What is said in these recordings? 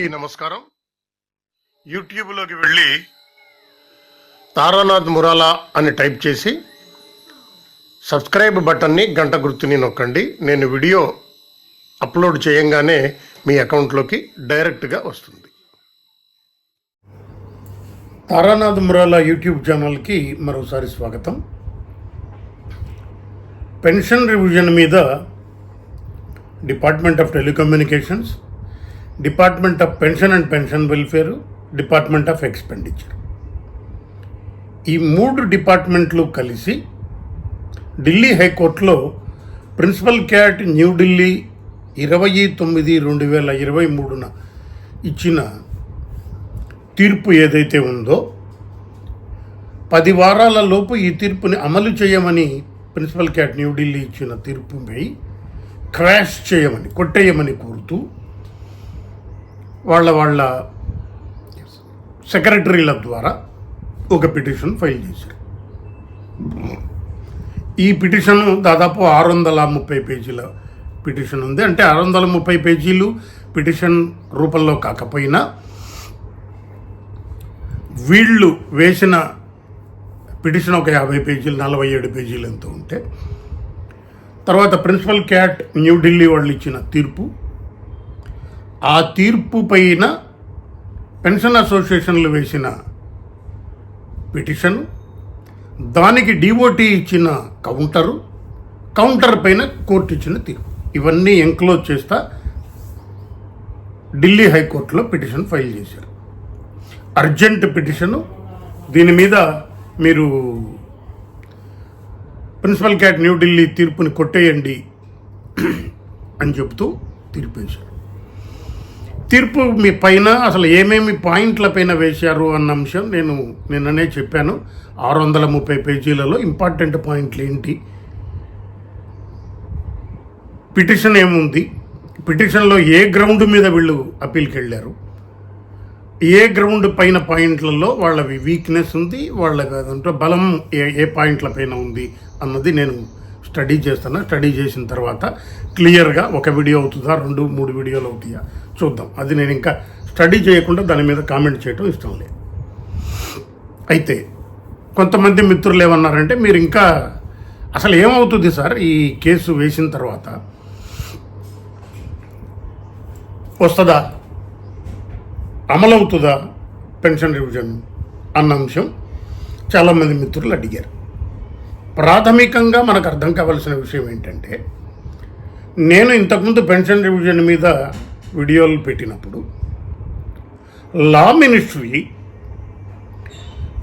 అందరికీ నమస్కారం. యూట్యూబ్లోకి వెళ్ళి తారానాథ్ మురాలా అని టైప్ చేసి సబ్స్క్రైబ్ బటన్ని గంట గుర్తుని నొక్కండి. నేను వీడియో అప్లోడ్ చేయంగానే మీ అకౌంట్లోకి డైరెక్ట్గా వస్తుంది. తారానాథ్ మురాలా యూట్యూబ్ ఛానల్కి మరోసారి స్వాగతం. పెన్షన్ రివిజన్ మీద department of telecommunications department of pension and pension welfare department of expenditure. ఈ మూడు డిపార్ట్మెంట్లు కలిసి ఢిల్లీ హైకోర్టులో ప్రిన్సిపల్ క్యాట్ న్యూఢిల్లీ ఇరవై తొమ్మిది రెండు వేల ఇరవై మూడున ఇచ్చిన తీర్పు ఏదైతే ఉందో పది వారాల లోపు ఈ తీర్పుని అమలు చేయమని ప్రిన్సిపల్ క్యాట్ న్యూఢిల్లీ ఇచ్చిన తీర్పుపై క్రాష్ చేయమని కొట్టేయమని కోరుతూ వాళ్ళ వాళ్ళ సెక్రటరీల ద్వారా ఒక పిటిషన్ ఫైల్ చేశారు. ఈ పిటిషన్ దాదాపు ఆరు వందల ముప్పై పేజీల పిటిషన్ ఉంది. అంటే ఆరు వందల ముప్పై పేజీలు పిటిషన్ రూపంలో కాకపోయినా వీళ్ళు వేసిన పిటిషన్ ఒక యాభై పేజీలు నలభై ఏడు పేజీలు ఎంతో ఉంటే తర్వాత ప్రిన్సిపల్ క్యాట్ న్యూఢిల్లీ వాళ్ళు ఇచ్చిన తీర్పు ఆ తీర్పు పైన పెన్షన్ అసోసియేషన్లు వేసిన పిటిషన్ దానికి డిఓటీ ఇచ్చిన కౌంటరు కౌంటర్ పైన కోర్టు ఇచ్చిన తీర్పు. ఇవన్నీ ఎంక్లోజ్ చేస్తా ఢిల్లీ హైకోర్టులో పిటిషన్ ఫైల్ చేశారు. అర్జెంట్ పిటిషను దీని మీద మీరు ప్రిన్సిపల్ క్యాట్ న్యూఢిల్లీ తీర్పుని కొట్టేయండి అని చెబుతూ తీర్పు వేశారు. తీర్పు మీ పైన అసలు ఏమేమి పాయింట్ల పైన వేశారు అన్న అంశం నేను నిన్ననే చెప్పాను. ఆరు వందల ముప్పై పేజీలలో ఇంపార్టెంట్ పాయింట్లు ఏంటి? పిటిషన్ ఏముంది? పిటిషన్లో ఏ గ్రౌండ్ మీద వీళ్ళు అప్పీల్కి వెళ్ళారు? ఏ గ్రౌండ్ పైన పాయింట్లలో వాళ్ళ వీక్నెస్ ఉంది వాళ్ళ అంటే బలం ఏ ఏ పాయింట్ల పైన ఉంది అన్నది నేను స్టడీ చేస్తున్నా స్టడీ చేసిన తర్వాత క్లియర్గా ఒక వీడియో అవుతుందా రెండు మూడు వీడియోలు అవుతాయా? చూద్దాం. అది నేను ఇంకా స్టడీ చేయకుండా దాని మీద కామెంట్ చేయడం ఇష్టం లేదు. అయితే కొంతమంది మిత్రులు ఏమన్నారంటే మీరు ఇంకా అసలు ఏమవుతుంది సార్? ఈ కేసు వేసిన తర్వాత వస్తుందా? అమలవుతుందా? పెన్షన్ రివిజన్ అన్న అంశం చాలామంది మిత్రులు అడిగారు. ప్రాథమికంగా మనకు అర్థం కావాల్సిన విషయం ఏంటంటే నేను ఇంతకుముందు పెన్షన్ రివిజన్ మీద వీడియోలు పెట్టినప్పుడు law ministry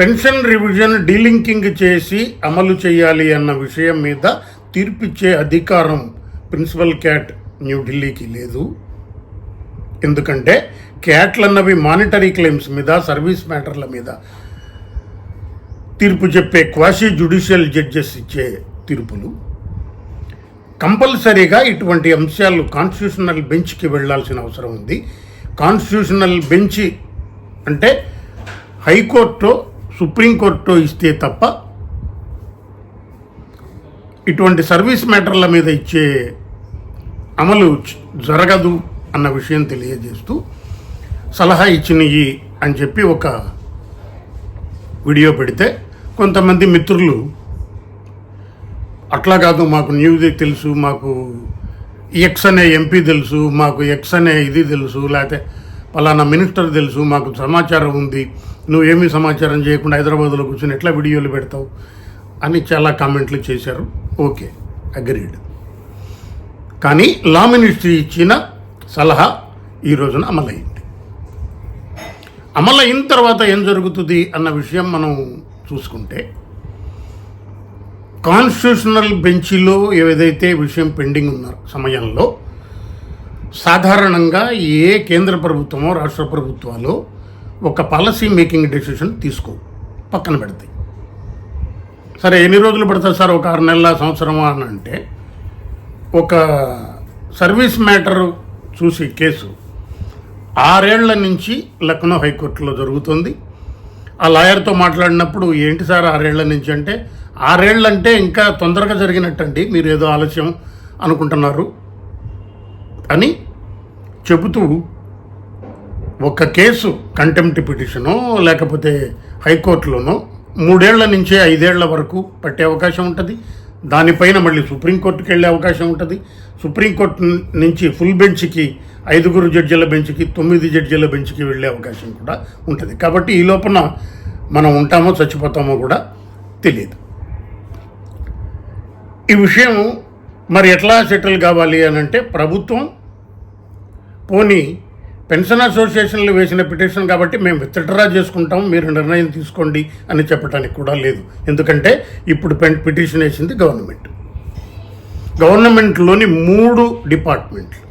pension revision delinking చేసి అమలు చేయాలి అన్న విషయం మీద తీర్పిచ్చే అధికారం ప్రిన్సిపల్ క్యాట్ న్యూఢిల్లీకి లేదు. ఎందుకంటే క్యాట్లు అన్నవి మానిటరీ క్లెయిమ్స్ మీద సర్వీస్ మ్యాటర్ల మీద తీర్పు చెప్పే క్వాషీ జ్యుడిషియల్ జడ్జెస్ ఇచ్చే తీర్పులు కంపల్సరీగా ఇటువంటి అంశాలు కాన్స్టిట్యూషనల్ బెంచ్కి వెళ్ళాల్సిన అవసరం ఉంది. కాన్స్టిట్యూషనల్ బెంచ్ అంటే హైకోర్టు సుప్రీంకోర్టు ఇస్తే తప్ప ఇటువంటి సర్వీస్ మ్యాటర్ల మీద ఇచ్చే అమలు జరగదు అన్న విషయం తెలియజేస్తూ సలహా ఇచ్చినవి అని చెప్పి ఒక వీడియో పెడితే కొంతమంది మిత్రులు అట్లా కాదు మాకు న్యూస్ తెలుసు మాకు ఎక్స్ అనే ఎంపీ తెలుసు మాకు ఎక్స్ అనే ఇది తెలుసు లేకపోతే పలానా మినిస్టర్ తెలుసు మాకు సమాచారం ఉంది నువ్వేమీ సమాచారం చేయకుండా హైదరాబాద్లో కూర్చొని ఎట్లా వీడియోలు పెడతావు అని చాలా కామెంట్లు చేశారు. Okay agreed. కానీ లా మినిస్ట్రీ ఇచ్చిన సలహా ఈ రోజున అమలైంది అమలైన తర్వాత ఏం జరుగుతుంది అన్న విషయం మనం చూసుకుంటే కాన్స్టిట్యూషనల్ బెంచ్లో ఏదైతే విషయం పెండింగ్ ఉన్న సమయంలో సాధారణంగా ఏ కేంద్ర ప్రభుత్వమో రాష్ట్ర ప్రభుత్వాలు ఒక పాలసీ మేకింగ్ డెసిషన్ తీసుకో పక్కన పెడతాయి. సరే ఎన్ని రోజులు పడుతుంది సార్? ఒక ఆరు నెలల సంవత్సరమా అని అంటే ఒక సర్వీస్ మ్యాటర్ చూసి కేసు ఆరేళ్ళ నుంచి లక్నో హైకోర్టులో జరుగుతుంది. ఆ లాయర్తో మాట్లాడినప్పుడు ఏంటి సార్ ఆరేళ్ళ నుంచి అంటే ఆరేళ్ళంటే ఇంకా తొందరగా జరిగినట్టండి మీరు ఏదో ఆలస్యం అనుకుంటున్నారు అని చెబుతూ ఒక కేసు కంటెంప్ట్ పిటిషనో లేకపోతే హైకోర్టులోనో మూడేళ్ళ నుంచే ఐదేళ్ళ వరకు పట్టే అవకాశం ఉంటుంది. దానిపైన మళ్ళీ సుప్రీంకోర్టుకి వెళ్ళే అవకాశం ఉంటుంది. సుప్రీంకోర్టు నుంచి ఫుల్ బెంచ్కి ఐదుగురు జడ్జిల బెంచ్కి తొమ్మిది జడ్జిల బెంచ్కి వెళ్ళే అవకాశం కూడా ఉంటుంది. కాబట్టి ఈ లోపల మనం ఉంటామో చచ్చిపోతామో కూడా తెలియదు ఈ విషయం మరి ఎట్లా సెటిల్ కావాలి అని అంటే ప్రభుత్వం పోనీ పెన్షన్ అసోసియేషన్లు వేసిన పిటిషన్ కాబట్టి మేము విత్డ్రా చేసుకుంటాం మీరు నిర్ణయం తీసుకోండి అని చెప్పడానికి కూడా లేదు. ఎందుకంటే ఇప్పుడు పెన్ పిటిషన్ వేసింది గవర్నమెంట్. గవర్నమెంట్లోని మూడు డిపార్ట్మెంట్లు.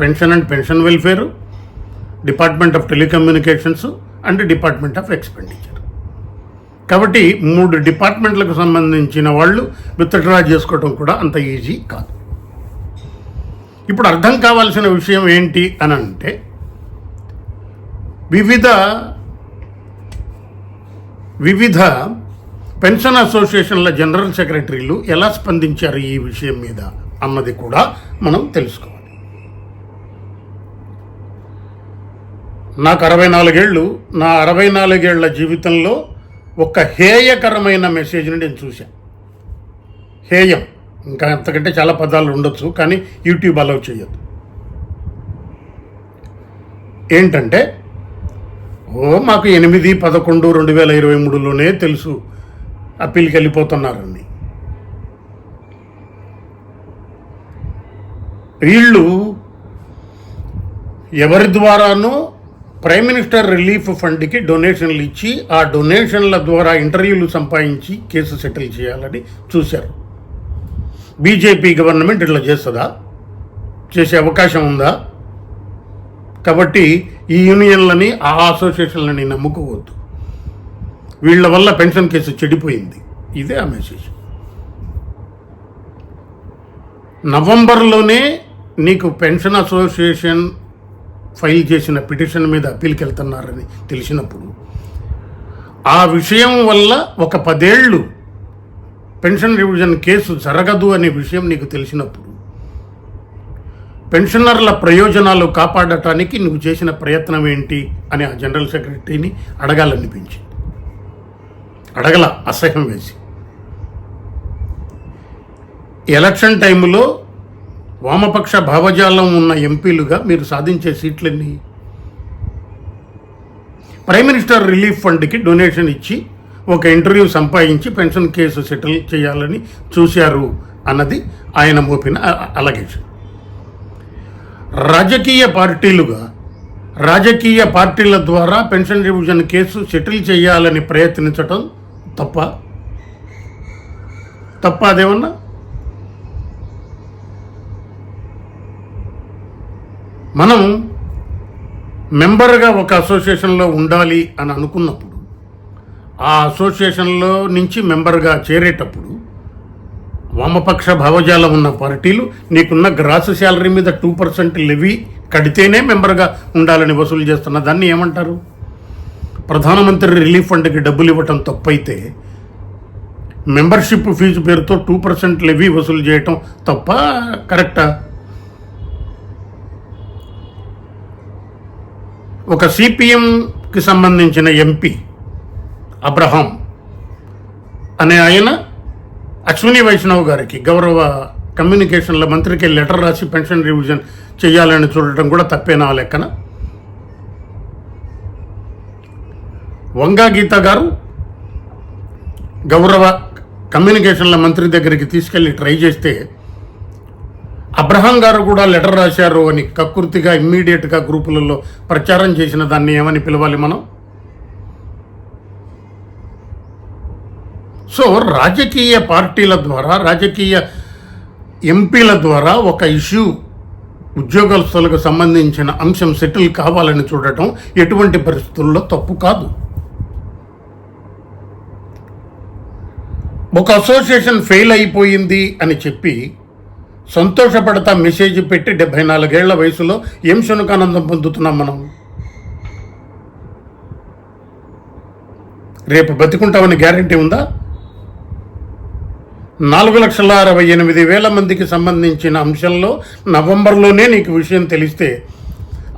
Pension and pension welfare department of telecommunications and department of expenditure. కాబట్టి మూడు డిపార్ట్మెంట్లకు సంబంధించిన వాళ్ళు విత్డ్రా చేసుకోవడం కూడా అంత ఈజీ కాదు. ఇప్పుడు అర్థం కావాల్సిన విషయం ఏంటి అని అంటే వివిధ వివిధ పెన్షన్ అసోసియేషన్ల జనరల్ సెక్రటరీలు ఎలా స్పందించారు ఈ విషయం మీద అన్నది కూడా మనం తెలుసుకోవాలి. నాకు అరవై నాలుగేళ్ళు నా అరవై నాలుగేళ్ళ జీవితంలో ఒక హేయకరమైన మెసేజ్ని నేను చూశాను. హేయం. ఇంకా అంతకంటే చాలా పదాలు ఉండొచ్చు కానీ యూట్యూబ్ అలౌ చేయదు ఏంటంటే ఓ మాకు ఎనిమిది పదకొండు రెండు వేల ఇరవై మూడులోనే తెలుసు అప్పీల్కి వెళ్ళిపోతున్నారని వీళ్ళు ఎవరి ద్వారానో ప్రైమ్ మినిస్టర్ రిలీఫ్ ఫండ్కి డొనేషన్లు ఇచ్చి ఆ డొనేషన్ల ద్వారా ఇంటర్వ్యూలు సంపాదించి కేసు సెటిల్ చేయాలని చూశారు. బీజేపీ గవర్నమెంట్ ఇట్లా చేస్తుందా? చేసే అవకాశం ఉందా? కాబట్టి ఈ యూనియన్లని ఆ అసోసియేషన్లని నమ్ముకోవద్దు. వీళ్ళ వల్ల పెన్షన్ కేసు చెడిపోయింది. ఇదే ఆ మెసేజ్ నవంబర్లోనే నీకు పెన్షన్ అసోసియేషన్ ఫైల్ చేసిన పిటిషన్ మీద అప్పీల్కి వెళ్తున్నారని తెలిసినప్పుడు ఆ విషయం వల్ల ఒక పదేళ్ళు పెన్షన్ రివిజన్ కేసు జరగదు అనే విషయం నీకు తెలిసినప్పుడు పెన్షనర్ల ప్రయోజనాలు కాపాడటానికి నువ్వు చేసిన ప్రయత్నం ఏంటి అని ఆ జనరల్ సెక్రటరీని అడగాలనిపించింది. అడగల అసహ్యం వేసి. ఎలక్షన్ టైంలో వామపక్ష భావజాలం ఉన్న ఎంపీలుగా మీరు సాధించే సీట్లన్నీ. ప్రైమ్ మినిస్టర్ రిలీఫ్ ఫండ్కి డొనేషన్ ఇచ్చి ఒక ఇంటర్వ్యూ సంపాదించి పెన్షన్ కేసు సెటిల్ చేయాలని చూశారు అన్నది ఆయన మోపిన అలగేషన్ రాజకీయ పార్టీలుగా రాజకీయ పార్టీల ద్వారా పెన్షన్ రివిజన్ కేసు సెటిల్ చేయాలని ప్రయత్నించటం తప్ప తప్ప అదేమన్నా? మనం మెంబర్గా ఒక అసోసియేషన్లో ఉండాలి అని అనుకున్నప్పుడు ఆ అసోసియేషన్లో నుంచి మెంబర్గా చేరేటప్పుడు వామపక్ష భావజాలం ఉన్న పార్టీలు నీకున్న గ్రాస్ శాలరీ మీద టూ పర్సెంట్ లెవీ కడితేనే మెంబర్గా ఉండాలని వసూలు చేస్తున్న దాన్ని ఏమంటారు? ప్రధానమంత్రి రిలీఫ్ ఫండ్కి డబ్బులు ఇవ్వటం తప్పైతే మెంబర్షిప్ ఫీజు పేరుతో టూ పర్సెంట్ లెవీ వసూలు చేయటం తప్ప కరెక్టా? ఒక సిపిఎంకి సంబంధించిన ఎంపీ అబ్రహాం అనే ఆయన అశ్విని వైష్ణవ్ గారికి గౌరవ కమ్యూనికేషన్ల మంత్రికి లెటర్ రాసి పెన్షన్ రివిజన్ చేయాలని చూడటం కూడా తప్పేనా లెక్కన? వంగా గీత గారు గౌరవ కమ్యూనికేషన్ల మంత్రి దగ్గరికి తీసుకెళ్ళి ట్రై చేస్తే అబ్రహం గారు కూడా లెటర్ రాశారు అని కకృతిగా ఇమ్మీడియట్గా గ్రూపులలో ప్రచారం చేసిన దాన్ని ఏమని పిలవాలి మనం? సో రాజకీయ పార్టీల ద్వారా రాజకీయ ఎంపీల ద్వారా ఒక ఇష్యూ ఉద్యోగస్తులకు సంబంధించిన అంశం సెటిల్ కావాలని చూడటం ఎటువంటి పరిస్థితుల్లో తప్పు కాదు. ఒక అసోసియేషన్ ఫెయిల్ అయిపోయింది అని చెప్పి సంతోషపడతా మెసేజ్ పెట్టి డెబ్బై నాలుగేళ్ళ వయసులో ఏం శునకానందం పొందుతున్నాం మనం? రేపు బతికుంటామని గ్యారంటీ ఉందా? నాలుగు లక్షల అరవై ఎనిమిది వేల మందికి సంబంధించిన అంశంలో నవంబర్లోనే నీకు విషయం తెలిస్తే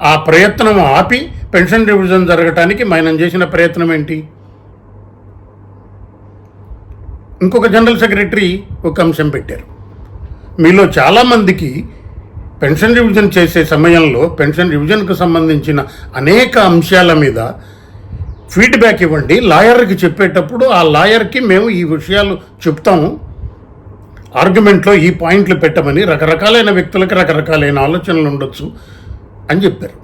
ఆ ప్రయత్నం ఆపి పెన్షన్ రివిజన్ జరగటానికి మనం చేసిన ప్రయత్నం ఏంటి? ఇంకొక జనరల్ సెక్రటరీ ఒక అంశం పెట్టారు. మీలో చాలామందికి పెన్షన్ రివిజన్ చేసే సమయంలో పెన్షన్ రివిజన్కు సంబంధించిన అనేక అంశాల మీద ఫీడ్బ్యాక్ ఇవ్వండి. లాయర్కి చెప్పేటప్పుడు ఆ లాయర్కి మేము ఈ విషయాలు చెప్తాము. ఆర్గ్యుమెంట్లో ఈ పాయింట్లు పెట్టమని రకరకాలైన వ్యక్తులకు రకరకాలైన ఆలోచనలు ఉండొచ్చు అని చెప్పారు.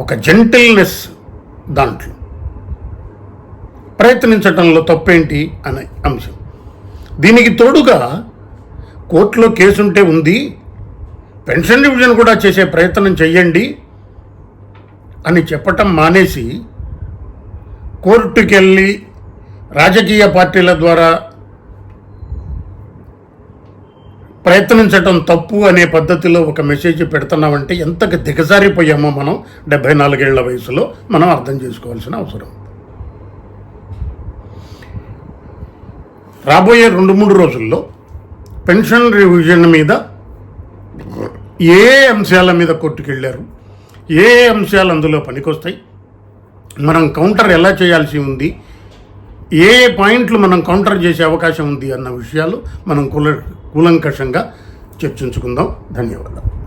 ఒక జెంటిల్నెస్ దాంట్లో. ప్రయత్నించటంలో తప్పేంటి అనే అంశం. దీనికి తోడుగా కోర్టులో కేసుంటే ఉంది పెన్షన్ డివిజన్ కూడా చేసే ప్రయత్నం చెయ్యండి అని చెప్పటం మానేసి కోర్టుకెళ్ళి రాజకీయ పార్టీల ద్వారా ప్రయత్నించటం తప్పు అనే పద్ధతిలో ఒక మెసేజ్ పెడుతున్నామంటే ఎంతకు దిగజారిపోయామో మనం డెబ్బై నాలుగేళ్ళ వయసులో మనం అర్థం చేసుకోవాల్సిన అవసరం. రాబోయే రెండు మూడు రోజుల్లో పెన్షన్ రివిజన్ మీద ఏ అంశాల మీద కొట్టుకెళ్ళారు ఏ అంశాలు అందులో పనికొస్తాయి? మనం కౌంటర్ ఎలా చేయాల్సి ఉంది? ఏ పాయింట్లు మనం కౌంటర్ చేసే అవకాశం ఉంది అన్న విషయాలు మనం కుల కూలంకషంగా చర్చించుకుందాం. ధన్యవాదాలు.